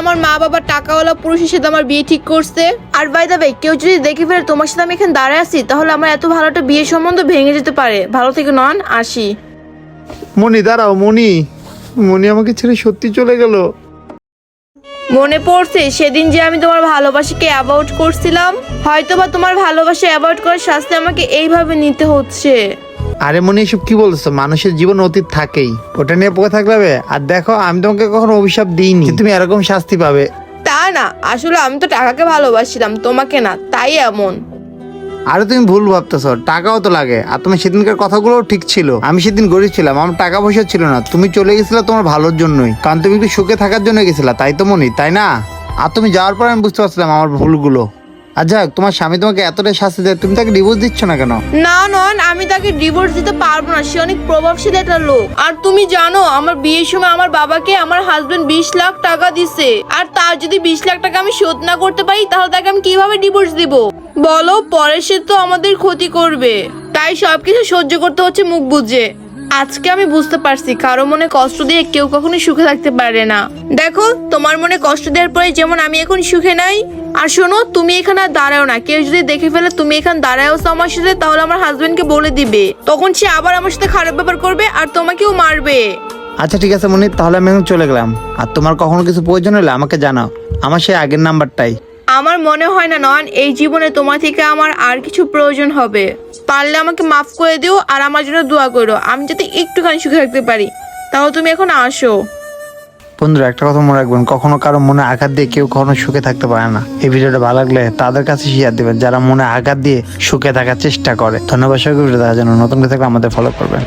আমার মা বাবা টাকাওয়ালা পুরুষের সাথে আমার বিয়ে ঠিক করছে। আর বাই দা ভাই কেউ যদি দেখে ফেলে তোমার সাথে আমি এখানে দাঁড়ায় আছি তাহলে আমার এত ভালো একটা বিয়ে সম্বন্ধ ভেঙে যেতে পারে। ভালো থেকে নন আসি। মনি দাঁড়াও মনি মনি আমাকে ছেড়ে সত্যি চলে গেল। মনে পড়ছে সেদিন যে আমি তোমার ভালোবাসাকে অ্যাভয়েড করছিলাম হয়তোবা তোমার ভালোবাসা অ্যাভয়েড করার শাস্তি আমাকে এইভাবে নিতে হচ্ছে। আরে মনি এসব কি বলছো? মানুষের জীবন অতীত থাকেই। ওটা নিয়ে পড়ে থাকলে হবে? আর দেখো আমি তোমাকে কখনো অভিশাপ দিইনি। যে তুমি এরকম শাস্তি পাবে। তা না আসলে আমি তো টাকাকে ভালোবাসছিলাম তোমাকে না তাই এমন। আরে তুমি ভুল ভাবতেছো টাকাও তো লাগে। আর তোমার সেদিনকার কথাগুলো ঠিক ছিল। আমি সেদিন গরিব ছিলাম আমার টাকা পয়সা ছিল না। তুমি চলে গেছিলে তোমার ভালোর জন্যই। কারণ তুমি একটু সুখে থাকার জন্য গেছিলা তাই তো মনি তাই না? আর তুমি যাওয়ার পর আমি বুঝতে পারছিলাম আমার ভুলগুলো। যাক তোমার স্বামী তোমাকে এতটাই শাস্তি দেয়, তুমি তাকে ডিভোর্স দিচ্ছ না কেন? না নন, আমি তাকে ডিভোর্স দিতে পারব না, সে অনেক প্রভাবশালী একটা লোক। আর তুমি জানো, আমার বিয়ের সময় আমার বাবাকে আমার হাজবেন্ড বিশ লাখ টাকা দিছে। আর তার যদি বিশ লাখ টাকা আমি শোধ না করতে পারি, তাহলে তাকে আমি কীভাবে ডিভোর্স দিব? বলো পরে সে তো আমাদের ক্ষতি করবে। তাই সবকিছু সহ্য করতে হচ্ছে মুখ বুঝে আজকে আমি বুঝতে পারছি, কারও মনে কষ্ট দিয়ে কেউ কখনোই সুখে থাকতে পারে না। দেখো, তোমার মনে কষ্ট দেওয়ার পরে যেমন আমি এখন সুখে নাই, আর শোনো, তুমি এখানে আর দাঁড়াও না। কেউ যদি দেখে ফেলে তুমি এখানে দাঁড়াও আমার সাথে, তাহলে আমার হাজবেন্ডকে বলে দিবে। তখন সে আবার আমার সাথে খারাপ ব্যাপার করবে আর তোমাকেও মারবে। আচ্ছা ঠিক আছে মনি তাহলে আমি এখন চলে গেলাম। আর তোমার কখনো কিছু প্রয়োজন হলে আমাকে জানাও। আমার সেই আগের নাম্বারটাই। আমার মনে হয় না নয়ন, এই জীবনে তোমার থেকে আমার আর কিছু প্রয়োজন হবে। পারলে আমাকে মাফ করে দিও আর আমার জন্য দোয়া করো। আমি যাতে একটুখানি সুখে থাকতে পারি। তাও তুমি এখন আসো। বন্ধুরা, একটা কথা মনে রাখবেন, কখনো কারও মনে আঘাত দিয়ে কেউ কখনো সুখে থাকতে পারে না। এই ভিডিওটা ভালো লাগলে তাদের কাছে শেয়ার দেবেন, যারা মনে আঘাত দিয়ে সুখে থাকার চেষ্টা করে। ধন্যবাদ সবাইকে ভিডিও দেখার জন্য। নতুন করে থাকলে আমাদের ফলো করবেন।